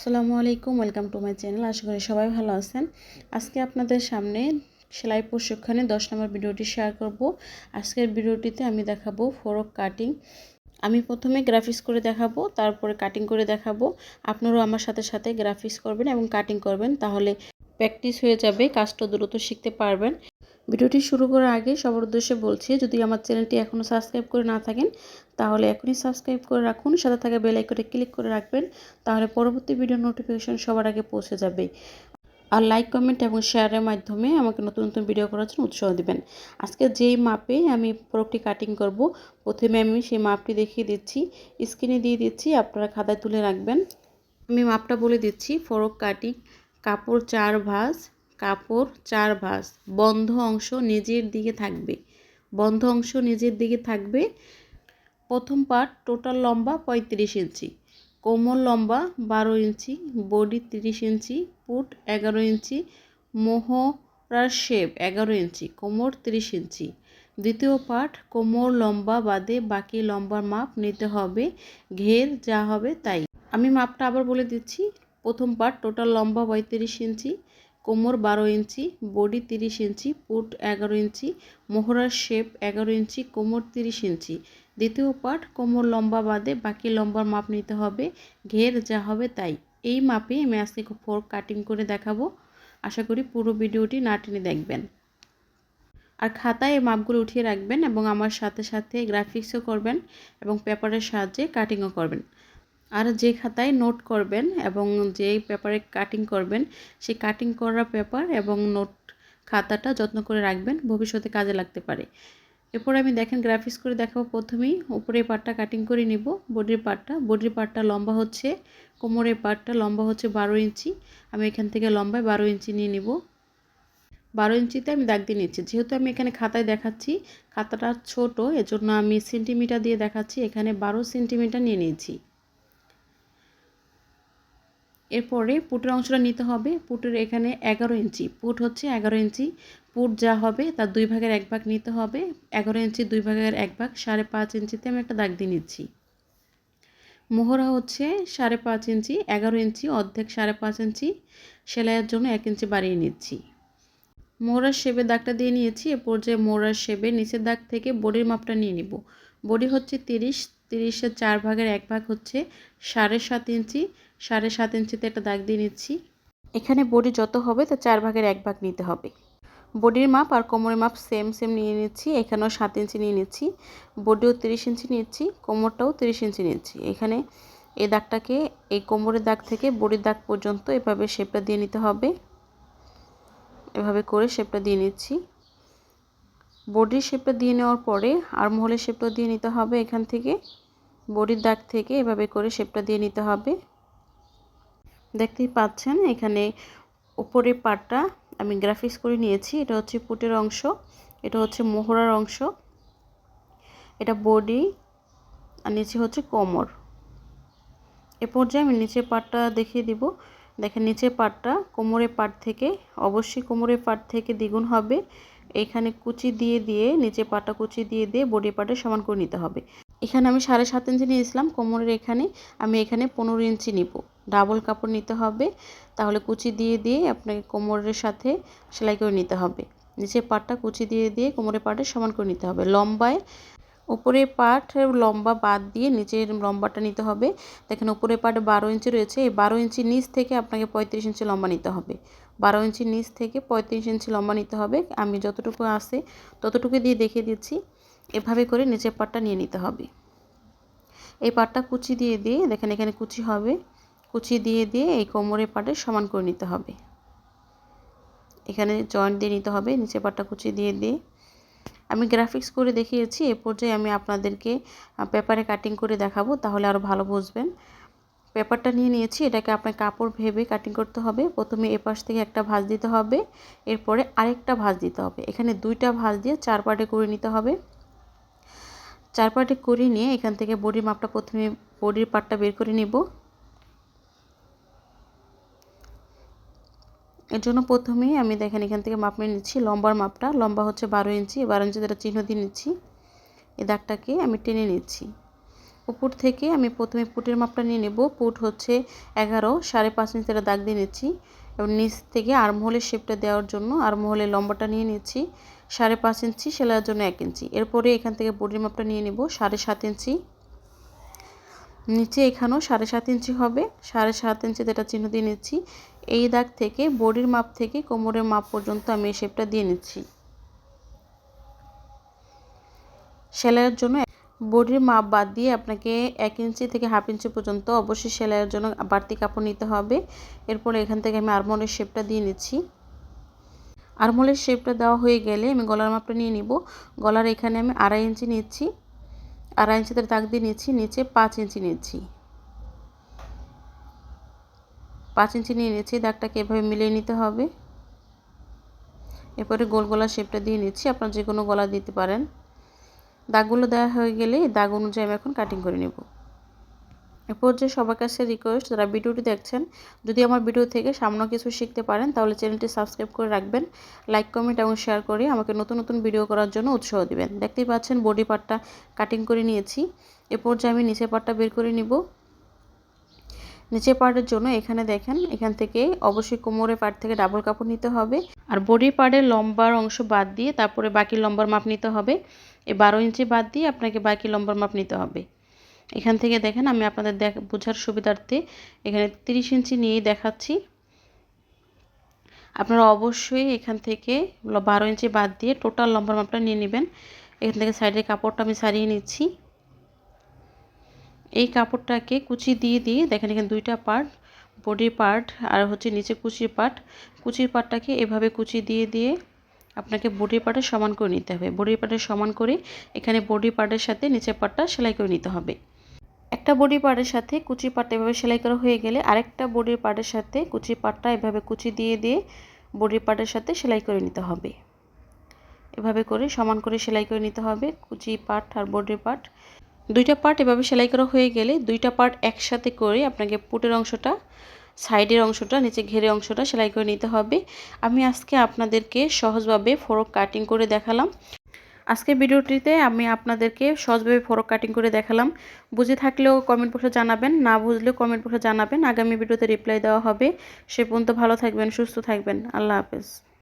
আসসালামু আলাইকুম, welcome to my channel. আশা করি সবাই ভালো আছেন। আজকে আপনাদের সামনে সেলাই প্রশিক্ষণে দশ নম্বর ভিডিওটি শেয়ার করব। আজকের ভিডিওটিতে আমি দেখাবো ফরক কাটিং আমি প্রথমে গ্রাফিক্স করে দেখাবো, তারপরে কাটিং করে দেখাবো। আপনারাও আমার সাথে সাথে গ্রাফিক্স করবেন এবং কাটিং করবেন, তাহলে প্র্যাকটিস হয়ে যাবে, কাজটা দ্রুত শিখতে পারবেন। ভিডিওটি শুরু করার আগে সবার উদ্দেশ্যে বলছি, যদি আমার চ্যানেলটি এখনও সাবস্ক্রাইব করে না থাকেন তাহলে এখনই সাবস্ক্রাইব করে রাখুন, সাথে থাকা বেল আইকনে ক্লিক করে রাখবেন, তাহলে পরবর্তী ভিডিও নোটিফিকেশন সবার আগে পৌঁছে যাবে। আর লাইক কমেন্ট এবং শেয়ারের মাধ্যমে আমাকে নতুন নতুন ভিডিও করার জন্য উৎসাহ দেবেন। আজকে যেই মাপে আমি প্রোডাক্টটি কাটিং করব, প্রথমে আমি সেই মাপটি দেখিয়ে দিচ্ছি স্ক্রিনে দিয়ে দিচ্ছি, আপনারা খাতায় তুলে রাখবেন। আমি মাপটা বলে দিচ্ছি ফরক কাটিং কাপড় চার ভাঁজ, কাপড় চার ভাঁজ, বন্ধ অংশ নিজের দিকে থাকবে, বন্ধ অংশ নিজের দিকে থাকবে প্রথম পার্ট টোটাল লম্বা পঁয়ত্রিশ ইঞ্চি কোমর লম্বা বারো ইঞ্চি, বডি তিরিশ ইঞ্চি, পুট এগারো ইঞ্চি, মোহরার শেপ এগারো ইঞ্চি, কোমর তিরিশ ইঞ্চি। দ্বিতীয় পার্ট কোমর লম্বা বাদে বাকি লম্বার মাপ নিতে হবে, ঘের যা হবে তাই। আমি মাপটা আবার বলে দিচ্ছি, প্রথম পার্ট টোটাল লম্বা পঁয়ত্রিশ ইঞ্চি, কোমর বারো ইঞ্চি, বডি তিরিশ ইঞ্চি, পুট এগারো ইঞ্চি, মোহরার শেপ এগারো ইঞ্চি, কোমর তিরিশ ইঞ্চি। দ্বিতীয় পার্ট কোমর লম্বা বাদে বাকি লম্বার মাপ নিতে হবে, ঘের যা হবে তাই। এই মাপে আমি আজকে ফোর্ক কাটিং করে দেখাবো। আশা করি পুরো ভিডিওটি না টেনে দেখবেন। আর খাতায় এই মাপগুলো উঠিয়ে রাখবেন এবং আমার সাথে সাথে গ্রাফিক্সও করবেন এবং পেপারের সাহায্যে কাটিংও করবেন। আর যে খাতায় নোট করবেন এবং যে পেপারে কাটিং করবেন, সেই কাটিং করা পেপার এবং নোট খাতাটা যত্ন করে রাখবেন, ভবিষ্যতে কাজে লাগতে পারে। এরপর আমি দেখেন গ্রাফিক্স করে দেখাবো প্রথমেই। উপরের পাটটা কাটিং করে নিব বডির পাটটা। বডির পাটটা লম্বা হচ্ছে, কোমরের পাটটা লম্বা হচ্ছে বারো ইঞ্চি। আমি এখান থেকে লম্বায় বারো ইঞ্চি নিয়ে নিব। বারো ইঞ্চিতে আমি দাগ দিয়ে নিচ্ছি। যেহেতু আমি এখানে খাতায় দেখাচ্ছি, খাতাটা ছোট, এজন্য আমি সেন্টিমিটার দিয়ে দেখাচ্ছি। এখানে বারো সেন্টিমিটার নিয়ে নিয়েছি। এরপরে পুটের অংশটা নিতে হবে। পুটের এখানে এগারো ইঞ্চি। পুট হচ্ছে এগারো ইঞ্চি। পুট যা হবে তার দুই ভাগের এক ভাগ নিতে হবে। এগারো ইঞ্চি দুই ভাগের এক ভাগ, সাড়ে পাঁচ ইঞ্চিতে আমি একটা দাগ দিয়ে নিচ্ছি। মোহরা হচ্ছে সাড়ে পাঁচ ইঞ্চি, এগারো ইঞ্চি, অর্ধেক সাড়ে পাঁচ ইঞ্চি। সেলাইয়ের জন্য এক ইঞ্চি বাড়িয়ে নিচ্ছি। মোহরার শেপে দাগটা দিয়ে নিয়েছি। এরপর যে মোহরার শেপে নিচের দাগ থেকে বডির মাপটা নিয়ে নিব। বডি হচ্ছে তিরিশ, তিরিশের চার ভাগের এক ভাগ হচ্ছে সাড়ে সাত ইঞ্চি। সাড়ে সাত ইঞ্চিতে একটা দাগ দিয়ে নিচ্ছি। এখানে বডি যত হবে তা চার ভাগের এক ভাগ নিতে হবে। বডির মাপ আর কোমরের মাপ সেম সেম নিয়ে নিচ্ছি। এখানেও সাত ইঞ্চি নিয়ে নিচ্ছি। বডিও তিরিশ ইঞ্চি নিচ্ছি। কোমরটাও তিরিশ ইঞ্চি নিচ্ছি। এখানে এই দাগটাকে, এই কোমরের দাগ থেকে বডির দাগ পর্যন্ত এভাবে শেপটা দিয়ে নিতে হবে। এভাবে করে শেপটা দিয়ে নিচ্ছি। বডির শেপটা দিয়ে নেওয়ার পরে আর মহলের শেপটা দিয়ে নিতে হবে এখান থেকে। বডির দাগ থেকে এভাবে করে শেপটা দিয়ে নিতে হবে। দেখতেই পাচ্ছেন, এখানে উপরের পাটটা আমি গ্রাফিক্স করে নিয়েছি। এটা হচ্ছে পুটের অংশ, এটা হচ্ছে মোহরার অংশ, এটা বডি, আর নিচে হচ্ছে কোমর। এ পর্যায়ে আমি নিচের পাটটা দেখিয়ে দিব। দেখেন, নিচের পাটটা কোমরের পাট থেকে, অবশ্যই কোমরের পাট থেকে দ্বিগুণ হবে। এখানে কুচি দিয়ে দিয়ে নিচে পাটা কুচি দিয়ে দিয়ে বডি পাটে সমান করে নিতে হবে। এখানে আমি সাড়ে সাত ইঞ্চি নিয়েছিলাম, কোমরের এখানে। আমি এখানে পনেরো ইঞ্চি নিব। ডাবল কাপড় নিতে হবে। তাহলে কুচি দিয়ে দিয়ে আপনাকে কোমরের সাথে সেলাই করে নিতে হবে। নিচের পাটটা কুচি দিয়ে দিয়ে কোমরের পাটে সমান করে নিতে হবে। লম্বায় উপরে পাট লম্বা বাদ দিয়ে নিচের লম্বাটা নিতে হবে। দেখেন উপরে পাট বারো ইঞ্চি রয়েছে। এই বারো ইঞ্চি নিচ থেকে আপনাকে পঁয়ত্রিশ ইঞ্চি লম্বা নিতে হবে। বারো ইঞ্চি নিচ থেকে পঁয়ত্রিশ ইঞ্চি লম্বা নিতে হবে। আমি যতটুকু আসে ততটুকু দিয়ে দেখিয়ে দিচ্ছি। এভাবে করে নিচের পাটটা নিয়ে নিতে হবে। এই পাটটা কুচি দিয়ে দিয়ে দেখেন এখানে কুচি হবে। কুচি দিয়ে দিয়ে এই কোমরের পাটে সমান করে নিতে হবে। এখানে জয়েন্ট দিয়ে নিতে হবে, নিচে পাটটা কুচি দিয়ে দিয়ে। আমি গ্রাফিক্স করে দেখিয়েছি, এ পর্যায়ে আমি আপনাদেরকে পেপারে কাটিং করে দেখাবো, তাহলে আরও ভালো বুঝবেন। পেপারটা নিয়ে নিয়েছি, এটাকে আপনার কাপড় ভেবে কাটিং করতে হবে। প্রথমে এপাশ থেকে একটা ভাঁজ দিতে হবে, এরপরে আরেকটা ভাঁজ দিতে হবে। এখানে দুইটা ভাঁজ দিয়ে চার পার্টে করে নিতে হবে। চার পার্টে করে নিয়ে এখান থেকে বডির মাপটা প্রথমে বডির পার্টটা বের করে নিব। এর জন্য প্রথমেই আমি দেখেন এখান থেকে মাপ নিয়ে নিচ্ছি, লম্বার মাপটা। লম্বা হচ্ছে বারো ইঞ্চি বারো ইঞ্চি যেটা চিহ্ন দিয়ে নিচ্ছি, এই দাগটাকে আমি টেনে নিচ্ছি। উপর থেকে আমি প্রথমে পুটের মাপটা নিয়ে নেব। পুট হচ্ছে এগারো, সাড়ে পাঁচ ইঞ্চি দাগ দিয়ে নিচ্ছি। এবং নিচ থেকে আর্মহোলের শেপটা দেওয়ার জন্য আর্মহোলের লম্বাটা নিয়ে নিচ্ছি, সাড়ে পাঁচ ইঞ্চি সেলাইয়ের জন্য এক ইঞ্চি। এরপরে এখান থেকে বডির মাপটা নিয়ে নেব, সাড়ে সাত ইঞ্চি। নিচে এখানেও সাড়ে সাত ইঞ্চি হবে, সাড়ে সাত ইঞ্চিতে এটা চিহ্ন দিয়ে নিচ্ছি। এই দাগ থেকে, বডির মাপ থেকে, কোমরের মাপ পর্যন্ত আমি এই শেপটা দিয়ে নিচ্ছি। সেলাইয়ের জন্য বডির মাপ বাদ দিয়ে আপনাকে এক ইঞ্চি থেকে হাফ ইঞ্চি পর্যন্ত অবশ্যই সেলাইয়ের জন্য বাড়তি কাপড় নিতে হবে। এরপরে এখান থেকে আমি আরমোলের শেপটা দিয়ে নিচ্ছি। আরমোলের শেপটা দেওয়া হয়ে গেলে আমি গলার মাপটা নিয়ে নিব। গলার এখানে আমি আড়াই ইঞ্চি নিচ্ছি। আড়াই ইঞ্চিতে দাগ দিয়ে নিচ্ছি, নিচে পাঁচ ইঞ্চি নিচ্ছি। পাঁচ ইঞ্চি নিয়ে নিচ্ছি দাগটাকে এভাবে মিলিয়ে নিতে হবে। এরপরে গোল গলার শেপটা দিয়ে নিচ্ছি, আপনার যে কোনো গলা দিতে পারেন। দাগগুলো দেওয়া হয়ে গেলে দাগ অনুযায়ী আমি এখন কাটিং করে নেব। এরপর যে সবার কাছে রিকোয়েস্ট যারা ভিডিওটি দেখছেন, যদি আমার ভিডিও থেকে সামনে কিছু শিখতে পারেন, তাহলে চ্যানেলটি সাবস্ক্রাইব করে রাখবেন লাইক কমেন্ট এবং শেয়ার করে আমাকে নতুন নতুন ভিডিও করার জন্য উৎসাহ দিবেন। দেখতেই পাচ্ছেন বডি পার্টটা কাটিং করে নিয়েছি। এরপর যে আমি নিচের পার্টটা বের করে নিব নিচের পার্টের জন্য এখানে দেখেন, এখান থেকে অবশ্যই কোমরের পার্ট থেকে ডাবল কাপড় নিতে হবে। আর বডি পার্টের লম্বার অংশ বাদ দিয়ে তারপরে বাকি লম্বার মাপ নিতে হবে। এই বারো ইঞ্চি বাদ দিয়ে আপনাকে বাকি লম্বার মাপ নিতে হবে। এখান থেকে দেখেন, আমি আপনাদের দেখ বোঝার সুবিধার্থে এখানে তিরিশ ইঞ্চি নিয়েই দেখাচ্ছি। আপনারা অবশ্যই এখান থেকে বারো ইঞ্চি বাদ দিয়ে টোটাল লম্বার মাপটা নিয়ে নেবেন। এখান থেকে সাইডের কাপড়টা আমি সারিয়ে নিচ্ছি। এই কাপড়টাকে কুচি দিয়ে দিয়ে দেখেন এখানে দুইটা পার্ট, বডির পার্ট আর হচ্ছে নিচে কুচির পার্ট কুচির পার্টটাকে এভাবে কুচি দিয়ে দিয়ে আপনাকে বডি পার্টের সমান করে নিতে হবে। বডি পার্টের সমান করে এখানে বডি পার্টের সাথে নিচের পার্টটা সেলাই করে নিতে হবে। একটা বডি পার্টের সাথে কুচি পাটটা এভাবে সেলাই করা হয়ে গেলে আরেকটা বডির পার্টের সাথে কুচি পাটটা এভাবে কুচি দিয়ে দিয়ে বডির পার্টের সাথে সেলাই করে নিতে হবে। এভাবে করে সমান করে সেলাই করে নিতে হবে, কুচি পাট আর বডির পার্ট দুইটা পার্ট এভাবে সেলাই করা হয়ে গেলে দুইটা পার্ট একসাথে করে আপনাকে পুটের অংশটা সাইডের অংশটা, নিচে ঘেরে অংশটা সেলাই করে নিতে হবে। আমি আজকে আপনাদেরকে সহজভাবে ফরক কাটিং করে দেখালাম। আজকে ভিডিওটিতে আমি আপনাদেরকে সহজভাবে ফরক কাটিং করে দেখালাম। বুঝে থাকলেও কমেন্ট বক্সে জানাবেন, না বুঝলেও কমেন্ট বক্সে জানাবেন। আগামী ভিডিওতে রিপ্লাই দেওয়া হবে। সে পর্যন্ত ভালো থাকবেন, সুস্থ থাকবেন। আল্লাহ হাফেজ।